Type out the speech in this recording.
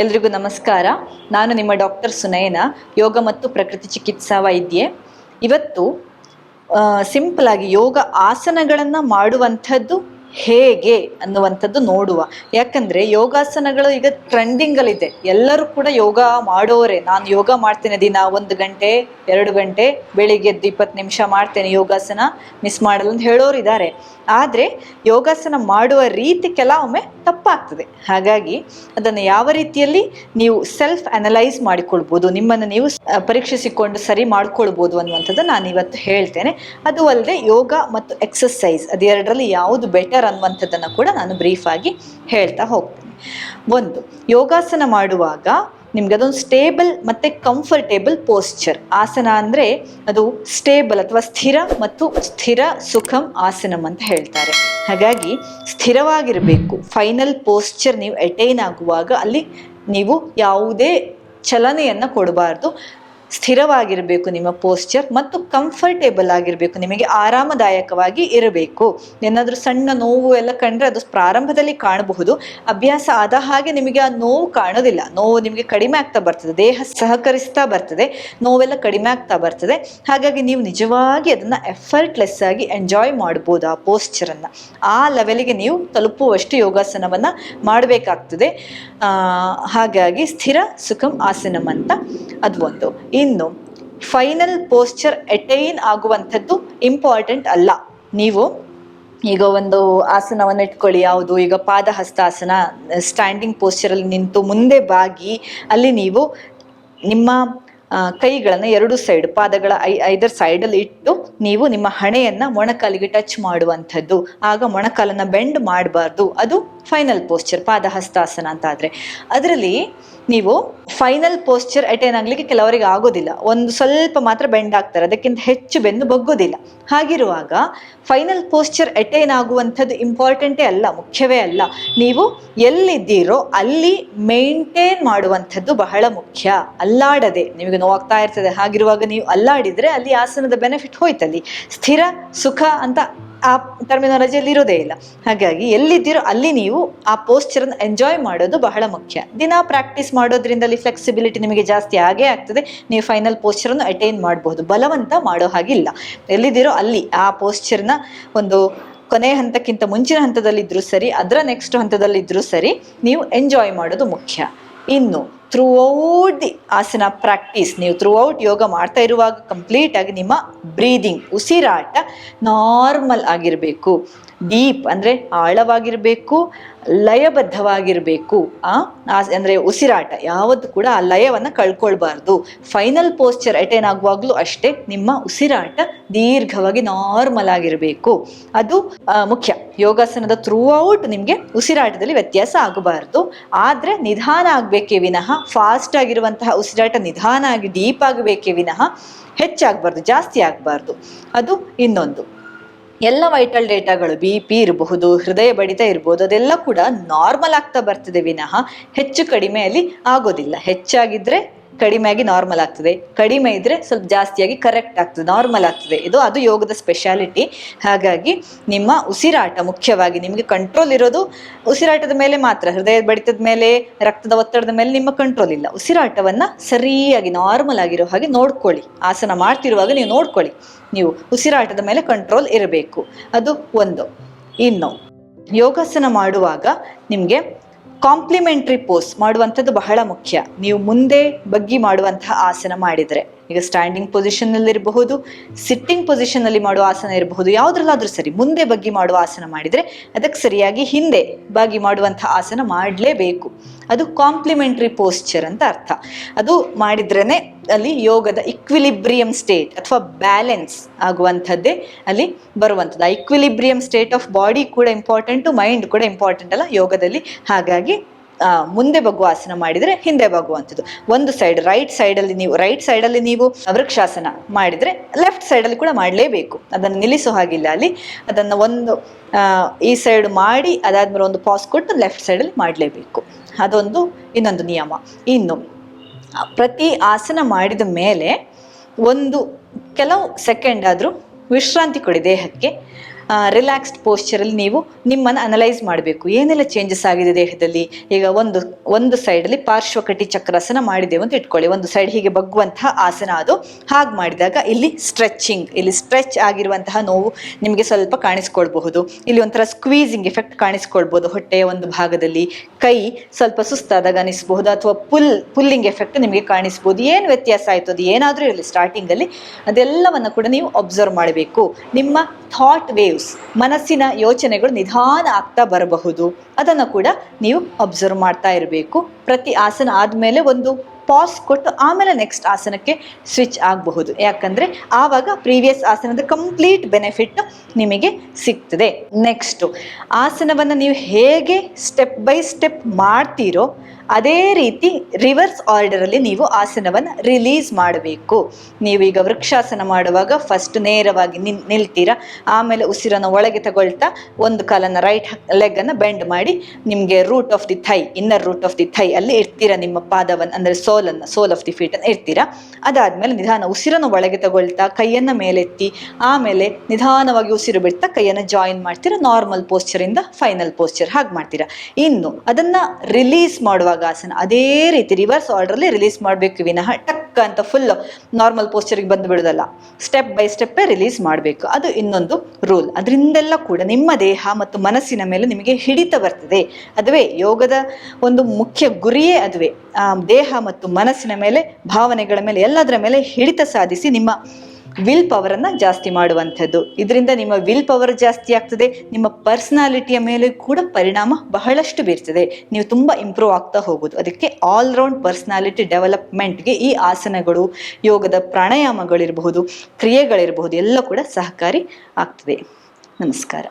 ಎಲ್ರಿಗೂ ನಮಸ್ಕಾರ. ನಾನು ನಿಮ್ಮ ಡಾಕ್ಟರ್ ಸುನಯನ, ಯೋಗ ಮತ್ತು ಪ್ರಕೃತಿ ಚಿಕಿತ್ಸಾ ವೈದ್ಯೆ. ಇವತ್ತು ಸಿಂಪಲ್ ಆಗಿ ಯೋಗ ಆಸನಗಳನ್ನು ಮಾಡುವಂಥದ್ದು ಹೇಗೆ ಅನ್ನುವಂಥದ್ದು ನೋಡುವ. ಯಾಕಂದರೆ ಯೋಗಾಸನಗಳು ಈಗ ಟ್ರೆಂಡಿಂಗಲ್ಲಿದೆ ಎಲ್ಲರೂ ಕೂಡ ಯೋಗ ಮಾಡೋರೆ. ನಾನು ಯೋಗ ಮಾಡ್ತೇನೆ ದಿನ ಒಂದು ಗಂಟೆ, ಎರಡು ಗಂಟೆ, ಬೆಳಿಗ್ಗೆ ಎದ್ದು ಇಪ್ಪತ್ತು ನಿಮಿಷ ಮಾಡ್ತೇನೆ ಯೋಗಾಸನ. ಮಿಸ್ ಮಾಡಲ್ಲ ಅಂತ ಹೇಳೋರು ಇದ್ದಾರೆ ಆದರೆ ಯೋಗಾಸನ ಮಾಡುವ ರೀತಿ ಕೆಲವೊಮ್ಮೆ ತಪ್ಪಾಗ್ತದೆ. ಹಾಗಾಗಿ ಅದನ್ನು ಯಾವ ರೀತಿಯಲ್ಲಿ ನೀವು ಸೆಲ್ಫ್ ಅನಲೈಸ್ ಮಾಡಿಕೊಳ್ಬೋದು, ನಿಮ್ಮನ್ನು ನೀವು ಪರೀಕ್ಷಿಸಿಕೊಂಡು ಸರಿ ಮಾಡ್ಕೊಳ್ಬೋದು ಅನ್ನುವಂಥದ್ದು ನಾನು ಇವತ್ತು ಹೇಳ್ತೇನೆ. ಅದು ಅಲ್ಲದೆ ಯೋಗ ಮತ್ತು ಎಕ್ಸಸೈಸ್ ಅದೆರಡರಲ್ಲಿ ಯಾವುದು ಬೆಟರ್ ಅನ್ನುವಂಥದ್ದನ್ನು ಕೂಡ ನಾನು ಬ್ರೀಫ್ ಆಗಿ ಹೇಳ್ತಾ ಹೋಗ್ತೇನೆ. ಒಂದು, ಯೋಗಾಸನ ಮಾಡುವಾಗ ನಿಮ್ಗೆ ಅದೊಂದು ಸ್ಟೇಬಲ್ ಮತ್ತೆ ಕಂಫರ್ಟೇಬಲ್ ಪೋಸ್ಚರ್ ಆಸನ ಅಂದ್ರೆ ಅದು ಸ್ಟೇಬಲ್ ಅಥವಾ ಸ್ಥಿರ ಮತ್ತು ಸ್ಥಿರ ಸುಖಂ ಆಸನಂ ಅಂತ ಹೇಳ್ತಾರೆ. ಹಾಗಾಗಿ ಸ್ಥಿರವಾಗಿರಬೇಕು. ಫೈನಲ್ ಪೋಸ್ಚರ್ ನೀವು ಅಟೈನ್ ಆಗುವಾಗ ಅಲ್ಲಿ ನೀವು ಯಾವುದೇ ಚಲನೆಯನ್ನು ಕೊಡಬಾರ್ದು. ಸ್ಥಿರವಾಗಿರಬೇಕು ನಿಮ್ಮ ಪೋಸ್ಚರ್ ಮತ್ತು ಕಂಫರ್ಟೇಬಲ್ ಆಗಿರಬೇಕು. ನಿಮಗೆ ಆರಾಮದಾಯಕವಾಗಿ ಇರಬೇಕು. ಏನಾದರೂ ಸಣ್ಣ ನೋವು ಎಲ್ಲ ಕಂಡ್ರೆ ಅದು ಪ್ರಾರಂಭದಲ್ಲಿ ಕಾಣಬಹುದು. ಅಭ್ಯಾಸ ಆದ ಹಾಗೆ ನಿಮಗೆ ಆ ನೋವು ಕಾಣೋದಿಲ್ಲ. ನೋವು ನಿಮಗೆ ಕಡಿಮೆ ಆಗ್ತಾ ಬರ್ತದೆ. ದೇಹ ಸಹಕರಿಸ್ತಾ ಬರ್ತದೆ. ನೋವೆಲ್ಲ ಕಡಿಮೆ ಆಗ್ತಾ ಬರ್ತದೆ. ಹಾಗಾಗಿ ನೀವು ನಿಜವಾಗಿ ಅದನ್ನು ಎಫರ್ಟ್ಲೆಸ್ ಆಗಿ ಎಂಜಾಯ್ ಮಾಡ್ಬೋದು ಆ ಪೋಸ್ಚರನ್ನು ಆ ಲೆವೆಲಿಗೆ ನೀವು ತಲುಪುವಷ್ಟು ಯೋಗಾಸನವನ್ನು ಮಾಡಬೇಕಾಗ್ತದೆ. ಹಾಗಾಗಿ ಸ್ಥಿರ ಸುಖಂ ಆಸನಂ ಅಂತ ಅದು ಒಂದು. ಇನ್ನು ಫೈನಲ್ ಪೋಸ್ಚರ್ ಅಟೈನ್ ಆಗುವಂಥದ್ದು ಇಂಪಾರ್ಟೆಂಟ್ ಅಲ್ಲ. ನೀವು ಈಗ ಒಂದು ಆಸನವನ್ನು ಇಟ್ಕೊಳ್ಳಿ, ಯಾವುದು ಈಗ ಪಾದಹಸ್ತಾಸನ ಸ್ಟ್ಯಾಂಡಿಂಗ್ ಪೋಸ್ಚರಲ್ಲಿ ನಿಂತು ಮುಂದೆ ಬಾಗಿ, ಅಲ್ಲಿ ನೀವು ನಿಮ್ಮ ಕೈಗಳನ್ನು ಎರಡು ಸೈಡ್ ಪಾದಗಳ ಐ, ಐದರ್ ಸೈಡಲ್ಲಿ ಇಟ್ಟು ನೀವು ನಿಮ್ಮ ಹಣೆಯನ್ನು ಮೊಣಕಾಲಿಗೆ ಟಚ್ ಮಾಡುವಂಥದ್ದು. ಆಗ ಮೊಣಕಾಲನ್ನು ಬೆಂಡ್ ಮಾಡಬಾರ್ದು. ಅದು ಫೈನಲ್ ಪೋಸ್ಚರ್ ಪಾದಹಸ್ತಾಸನ ಅಂತ ಆದರೆ ಅದರಲ್ಲಿ ನೀವು ಫೈನಲ್ ಪೋಸ್ಚರ್ ಅಟೈನ್ ಆಗಲಿಕ್ಕೆ ಕೆಲವರಿಗೆ ಆಗೋದಿಲ್ಲ. ಒಂದು ಸ್ವಲ್ಪ ಮಾತ್ರ ಬೆಂಡ್ ಆಗ್ತಾರೆ. ಅದಕ್ಕಿಂತ ಹೆಚ್ಚು ಬೆಂದು ಬಗ್ಗೋದಿಲ್ಲ. ಹಾಗಿರುವಾಗ ಫೈನಲ್ ಪೋಸ್ಚರ್ ಅಟೈನ್ ಆಗುವಂಥದ್ದು ಇಂಪಾರ್ಟೆಂಟೇ ಅಲ್ಲ, ಮುಖ್ಯವೇ ಅಲ್ಲ. ನೀವು ಎಲ್ಲಿದ್ದೀರೋ ಅಲ್ಲಿ ಮೇಂಟೈನ್ ಮಾಡುವಂಥದ್ದು ಬಹಳ ಮುಖ್ಯ. ಅಲ್ಲಾಡದೆ, ನಿಮಗೆ ನೋವಾಗ್ತಾ ಇರ್ತದೆ. ಹಾಗಿರುವಾಗ ನೀವು ಅಲ್ಲಾಡಿದರೆ ಅಲ್ಲಿ ಆಸನದ ಬೆನಿಫಿಟ್ ಹೋಯ್ತಲ್ಲಿ. ಸ್ಥಿರ, ಸುಖ ಅಂತ ಆ ಟರ್ಮಿನಾಲಜಿಯಲ್ಲಿ ಇರೋದೇ ಇಲ್ಲ. ಹಾಗಾಗಿ ಎಲ್ಲಿದ್ದೀರೋ ಅಲ್ಲಿ ನೀವು ಆ ಪೋಸ್ಚರನ್ನು ಎಂಜಾಯ್ ಮಾಡೋದು ಬಹಳ ಮುಖ್ಯ. ದಿನ ಪ್ರಾಕ್ಟೀಸ್ ಮಾಡೋದ್ರಿಂದ ಅಲ್ಲಿ ಫ್ಲೆಕ್ಸಿಬಿಲಿಟಿ ನಿಮಗೆ ಜಾಸ್ತಿ ಆಗೇ ಆಗ್ತದೆ. ನೀವು ಫೈನಲ್ ಪೋಸ್ಚರನ್ನು ಅಟೈನ್ ಮಾಡಬಹುದು ಬಲವಂತ ಮಾಡೋ ಹಾಗಿಲ್ಲ. ಎಲ್ಲಿದ್ದೀರೋ ಅಲ್ಲಿ ಆ ಪೋಸ್ಚರ್ನ ಒಂದು ಕೊನೆ ಹಂತಕ್ಕಿಂತ ಮುಂಚಿನ ಹಂತದಲ್ಲಿದ್ದರೂ ಸರಿ, ಅದರ ನೆಕ್ಸ್ಟ್ ಹಂತದಲ್ಲಿದ್ದರೂ ಸರಿ, ನೀವು ಎಂಜಾಯ್ ಮಾಡೋದು ಮುಖ್ಯ. ಇನ್ನು throughout the asana practice ನೀವು ಥ್ರೂ ಔಟ್ ಯೋಗ ಮಾಡ್ತಾ ಇರುವಾಗ ಕಂಪ್ಲೀಟ್ ಆಗಿ ನಿಮ್ಮ ಬ್ರೀದಿಂಗ್ ಉಸಿರಾಟ ನಾರ್ಮಲ್ ಆಗಿರಬೇಕು. ಡೀಪ್ ಅಂದರೆ ಆಳವಾಗಿರಬೇಕು, ಲಯಬದ್ಧವಾಗಿರಬೇಕು, ಆ ಅಂದರೆ ಉಸಿರಾಟ ಯಾವುದು ಕೂಡ ಆ ಲಯವನ್ನು ಕಳ್ಕೊಳ್ಬಾರ್ದು. ಫೈನಲ್ ಪೋಸ್ಚರ್ ಅಟೈನ್ ಆಗುವಾಗಲೂ ಅಷ್ಟೇ ನಿಮ್ಮ ಉಸಿರಾಟ ದೀರ್ಘವಾಗಿ ನಾರ್ಮಲ್ ಆಗಿರಬೇಕು. ಅದು ಮುಖ್ಯ. ಯೋಗಾಸನದ ಥ್ರೂ ಔಟ್ ನಿಮಗೆ ಉಸಿರಾಟದಲ್ಲಿ ವ್ಯತ್ಯಾಸ ಆಗಬಾರ್ದು. ಆದರೆ ನಿಧಾನ ಆಗಬೇಕೇ ವಿನಃ ಫಾಸ್ಟ್ ಆಗಿರುವಂತಹ ಉಸಿರಾಟ ನಿಧಾನ ಆಗಿ ಡೀಪ್ ಆಗಬೇಕೇ ವಿನಃ ಹೆಚ್ಚಾಗಬಾರ್ದು, ಜಾಸ್ತಿ ಆಗಬಾರ್ದು. ಅದು ಇನ್ನೊಂದು. ಎಲ್ಲ ವೈಟಲ್ ಡೇಟಾಗಳು ಬಿ ಪಿ ಇರಬಹುದು, ಹೃದಯ ಬಡಿತ ಇರ್ಬೋದು, ಅದೆಲ್ಲ ಕೂಡ ನಾರ್ಮಲ್ ಆಗ್ತಾ ಬರ್ತದೆ ವಿನಃ ಹೆಚ್ಚು ಕಡಿಮೆಯಲ್ಲಿ ಆಗೋದಿಲ್ಲ. ಹೆಚ್ಚಾಗಿದ್ರೆ ಕಡಿಮೆಯಾಗಿ ನಾರ್ಮಲ್ ಆಗ್ತದೆ. ಕಡಿಮೆ ಇದ್ರೆ ಸ್ವಲ್ಪ ಜಾಸ್ತಿಯಾಗಿ ಕರೆಕ್ಟ್ ಆಗ್ತದೆ ನಾರ್ಮಲ್ ಆಗ್ತದೆ. ಇದು ಅದು ಯೋಗದ ಸ್ಪೆಷಾಲಿಟಿ ಹಾಗಾಗಿ ನಿಮ್ಮ ಉಸಿರಾಟ ಮುಖ್ಯವಾಗಿ ನಿಮಗೆ ಕಂಟ್ರೋಲ್ ಇರೋದು ಉಸಿರಾಟದ ಮೇಲೆ ಮಾತ್ರ, ಹೃದಯ ಬಡಿತದ ಮೇಲೆ, ರಕ್ತದ ಒತ್ತಡದ ಮೇಲೆ ನಿಮ್ಮ ಕಂಟ್ರೋಲ್ ಇಲ್ಲ. ಉಸಿರಾಟವನ್ನ ಸರಿಯಾಗಿ ನಾರ್ಮಲ್ ಆಗಿರೋ ಹಾಗೆ ನೋಡ್ಕೊಳ್ಳಿ. ಆಸನ ಮಾಡ್ತಿರುವಾಗ ನೀವು ನೋಡ್ಕೊಳ್ಳಿ. ನೀವು ಉಸಿರಾಟದ ಮೇಲೆ ಕಂಟ್ರೋಲ್ ಇರಬೇಕು. ಅದು ಒಂದು. ಇನ್ನು ಯೋಗಾಸನ ಮಾಡುವಾಗ ನಿಮಗೆ ಕಾಂಪ್ಲಿಮೆಂಟ್ರಿ ಪೋಸ್ ಮಾಡುವಂಥದ್ದು ಬಹಳ ಮುಖ್ಯ. ನೀವು ಮುಂದೆ ಬಗ್ಗಿ ಮಾಡುವಂತಹ ಆಸನ ಮಾಡಿದರೆ. ಈಗ ಸ್ಟ್ಯಾಂಡಿಂಗ್ ಪೊಸಿಷನ್ನಲ್ಲಿ ಇರಬಹುದು ಸಿಟ್ಟಿಂಗ್ ಪೊಸಿಷನ್ನಲ್ಲಿ ಮಾಡುವ ಆಸನ ಇರಬಹುದು, ಯಾವುದ್ರಲ್ಲಾದ್ರೂ ಸರಿ ಮುಂದೆ ಬಗ್ಗಿ ಮಾಡುವ ಆಸನ ಮಾಡಿದರೆ ಅದಕ್ಕೆ ಸರಿಯಾಗಿ ಹಿಂದೆ ಬಾಗಿ ಮಾಡುವಂಥ ಆಸನ ಮಾಡಲೇಬೇಕು. ಅದು ಕಾಂಪ್ಲಿಮೆಂಟ್ರಿ ಪೋಸ್ಚರ್ ಅಂತ ಅರ್ಥ. ಅದು ಮಾಡಿದ್ರೇ ಅಲ್ಲಿ ಯೋಗದ ಇಕ್ವಿಲಿಬ್ರಿಯಂ ಸ್ಟೇಟ್ ಅಥವಾ ಬ್ಯಾಲೆನ್ಸ್ ಆಗುವಂಥದ್ದೇ ಅಲ್ಲಿ ಬರುವಂಥದ್ದು. ಆ ಇಕ್ವಿಲಿಬ್ರಿಯಂ ಸ್ಟೇಟ್ ಆಫ್ ಬಾಡಿ ಕೂಡ ಇಂಪಾರ್ಟೆಂಟು ಮೈಂಡ್ ಕೂಡ ಇಂಪಾರ್ಟೆಂಟ್ ಅಲ್ಲ ಯೋಗದಲ್ಲಿ. ಹಾಗಾಗಿ ಮುಂದೆ ಬಗ್ಗುವ ಆಸನ ಮಾಡಿದರೆ ಹಿಂದೆ ಬಗ್ಗುವಂಥದ್ದು ಒಂದು ಸೈಡ್ ರೈಟ್ ಸೈಡಲ್ಲಿ ನೀವು ರೈಟ್ ಸೈಡಲ್ಲಿ ನೀವು ವೃಕ್ಷಾಸನ ಮಾಡಿದರೆ ಲೆಫ್ಟ್ ಸೈಡಲ್ಲಿ ಕೂಡ ಮಾಡಲೇಬೇಕು. ಅದನ್ನು ನಿಲ್ಲಿಸೋ ಹಾಗಿಲ್ಲ ಅಲ್ಲಿ. ಅದನ್ನು ಒಂದು ಈ ಸೈಡ್ ಮಾಡಿ, ಅದಾದ್ಮೇಲೆ ಒಂದು ಪಾಸ್ ಕೊಟ್ಟು ಲೆಫ್ಟ್ ಸೈಡಲ್ಲಿ ಮಾಡಲೇಬೇಕು. ಅದೊಂದು, ಇನ್ನೊಂದು ನಿಯಮ. ಇನ್ನು, ಪ್ರತಿ ಆಸನ ಮಾಡಿದ ಮೇಲೆ ಒಂದು, ಕೆಲವು ಸೆಕೆಂಡ್ ಆದರೂ ವಿಶ್ರಾಂತಿ ಕೊಡಿ ದೇಹಕ್ಕೆ. ರಿಲ್ಯಾಕ್ಸ್ಡ್ ಪೋಸ್ಚರಲ್ಲಿ ನೀವು ನಿಮ್ಮನ್ನು ಅನಲೈಸ್ ಮಾಡಬೇಕು. ಏನೆಲ್ಲ ಚೇಂಜಸ್ ಆಗಿದೆ ದೇಹದಲ್ಲಿ? ಈಗ ಒಂದು ಒಂದು ಸೈಡಲ್ಲಿ ಪಾರ್ಶ್ವಕಟಿ ಚಕ್ರಾಸನ ಮಾಡಿದ್ದೇವೆ ಅಂತ ಇಟ್ಕೊಳ್ಳಿ. ಒಂದು ಸೈಡ್ ಹೀಗೆ ಬಗ್ಗುವಂತಹ ಆಸನ ಅದು. ಹಾಗೆ ಮಾಡಿದಾಗ ಇಲ್ಲಿ ಸ್ಟ್ರೆಚಿಂಗ್ ಇಲ್ಲಿ ಸ್ಟ್ರೆಚ್ ಆಗಿರುವಂತಹ ನೋವು ನಿಮಗೆ ಸ್ವಲ್ಪ ಕಾಣಿಸ್ಕೊಳ್ಬಹುದು. ಇಲ್ಲಿ ಒಂಥರ ಸ್ಕ್ವೀಸಿಂಗ್ ಎಫೆಕ್ಟ್ ಕಾಣಿಸ್ಕೊಳ್ಬಹುದು ಹೊಟ್ಟೆಯ ಒಂದು ಭಾಗದಲ್ಲಿ. ಕೈ ಸ್ವಲ್ಪ ಸುಸ್ತಾದಾಗ ಅನಿಸಬಹುದು ಅಥವಾ ಪುಲ್ ಪುಲ್ಲಿಂಗ್ ಎಫೆಕ್ಟ್ ನಿಮಗೆ ಕಾಣಿಸ್ಬೋದು. ಏನು ವ್ಯತ್ಯಾಸ ಆಯಿತು? ಅದು ಏನಾದರೂ ಇರಲಿ ಸ್ಟಾರ್ಟಿಂಗಲ್ಲಿ ಅದೆಲ್ಲವನ್ನು ಕೂಡ ನೀವು ಅಬ್ಸರ್ವ್ ಮಾಡಬೇಕು. ನಿಮ್ಮ ಥಾಟ್ ವೇವ್ಸ್ ಮನಸ್ಸಿನ ಯೋಚನೆಗಳು ನಿಧಾನ ಆಗ್ತಾ ಬರಬಹುದು. ಅದನ್ನು ಕೂಡ ನೀವು ಅಬ್ಸರ್ವ್ ಮಾಡ್ತಾ ಇರಬೇಕು. ಪ್ರತಿ ಆಸನ ಆದಮೇಲೆ ಒಂದು ಪಾಸ್ ಕೊಟ್ಟು ಆಮೇಲೆ ನೆಕ್ಸ್ಟ್ ಆಸನಕ್ಕೆ ಸ್ವಿಚ್ ಆಗಬಹುದು. ಯಾಕಂದರೆ ಆವಾಗ ಪ್ರೀವಿಯಸ್ ಆಸನದ ಕಂಪ್ಲೀಟ್ ಬೆನಿಫಿಟ್ ನಿಮಗೆ ಸಿಗ್ತದೆ. ನೆಕ್ಸ್ಟು ಆಸನವನ್ನು ನೀವು ಹೇಗೆ ಸ್ಟೆಪ್ ಬೈ ಸ್ಟೆಪ್ ಮಾಡ್ತೀರೋ ಅದೇ ರೀತಿ ರಿವರ್ಸ್ ಆರ್ಡರಲ್ಲಿ ನೀವು ಆಸನವನ್ನು ರಿಲೀಸ್ ಮಾಡಬೇಕು. ನೀವೀಗ ವೃಕ್ಷಾಸನ ಮಾಡುವಾಗ ಫಸ್ಟ್ ನೇರವಾಗಿ ನಿನ್, ನಿಲ್ತೀರಾ? ಆಮೇಲೆ ಉಸಿರನ್ನು ಒಳಗೆ ತಗೊಳ್ತಾ ಒಂದು ಕಾಲನ್ನು ರೈಟ್ ಲೆಗನ್ನು ಬೆಂಡ್ ಮಾಡಿ ನಿಮಗೆ root of the thigh inner root of the thigh ಅಲ್ಲಿ ಇರ್ತೀರಾ ನಿಮ್ಮ ಪಾದವನ್ನು, ಅಂದರೆ ಸೋಲನ್ನು ಸೋಲ್ ಆಫ್ ದಿ ಫೀಟನ್ನು ಇರ್ತೀರಾ ಅದಾದಮೇಲೆ ನಿಧಾನ ಉಸಿರನ್ನು ಒಳಗೆ ತಗೊಳ್ತಾ ಕೈಯನ್ನು ಮೇಲೆತ್ತಿ, ಆಮೇಲೆ ನಿಧಾನವಾಗಿ ಉಸಿರು ಬಿಡ್ತಾ ಕೈಯನ್ನು ಜಾಯಿನ್ ಮಾಡ್ತೀರಾ? ನಾರ್ಮಲ್ ಪೋಸ್ಚರಿಂದ ಫೈನಲ್ ಪೋಸ್ಚರ್ ಹಾಗೆ ಮಾಡ್ತೀರಾ? ಇನ್ನು ಅದನ್ನು ರಿಲೀಸ್ ಮಾಡುವಾಗ ಆಸನ ಅದೇ ರೀತಿ ರಿವರ್ಸ್ ಆರ್ಡ್ರಲ್ಲಿ ರಿಲೀಸ್ ಮಾಡಬೇಕು ವಿನಃ ಟಕ್ ಅಂತ ಫುಲ್ ನಾರ್ಮಲ್ ಪೋಸ್ಚರಿಗೆ ಬಂದು ಬಿಡೋದಲ್ಲ. ಸ್ಟೆಪ್ ಬೈ ಸ್ಟೆಪ್ಪೇ ರಿಲೀಸ್ ಮಾಡಬೇಕು. ಅದು ಇನ್ನೊಂದು ರೂಲ್ ಅದರಿಂದೆಲ್ಲ ಕೂಡ ನಿಮ್ಮ ದೇಹ ಮತ್ತು ಮನಸ್ಸಿನ ಮೇಲೆ ನಿಮಗೆ ಹಿಡಿತ ಬರ್ತದೆ. ಅದುವೇ ಯೋಗದ ಒಂದು ಮುಖ್ಯ ಗುರಿಯೇ ಅದುವೇ. ದೇಹ ಮತ್ತು ಮನಸ್ಸಿನ ಮೇಲೆ, ಭಾವನೆಗಳ ಮೇಲೆ ಎಲ್ಲದರ ಮೇಲೆ ಹಿಡಿತ ಸಾಧಿಸಿ ನಿಮ್ಮ ವಿಲ್ ಪವರನ್ನು ಜಾಸ್ತಿ ಮಾಡುವಂಥದ್ದು. ಇದರಿಂದ ನಿಮ್ಮ ವಿಲ್ ಪವರ್ ಜಾಸ್ತಿ ಆಗ್ತದೆ, ನಿಮ್ಮ ಪರ್ಸನಾಲಿಟಿಯ ಮೇಲೆ ಕೂಡ ಪರಿಣಾಮ ಬಹಳಷ್ಟು ಬೀರ್ತದೆ. ನೀವು ತುಂಬ ಇಂಪ್ರೂವ್ ಆಗ್ತಾ ಹೋಗೋದು. ಅದಕ್ಕೆ ಆಲ್ ರೌಂಡ್ ಪರ್ಸನಾಲಿಟಿ ಡೆವಲಪ್ಮೆಂಟ್ಗೆ ಈ ಆಸನಗಳು, ಯೋಗದ ಪ್ರಾಣಾಯಾಮಗಳಿರಬಹುದು, ಕ್ರಿಯೆಗಳಿರಬಹುದು, ಎಲ್ಲ ಕೂಡ ಸಹಕಾರಿ ಆಗ್ತದೆ. ನಮಸ್ಕಾರ.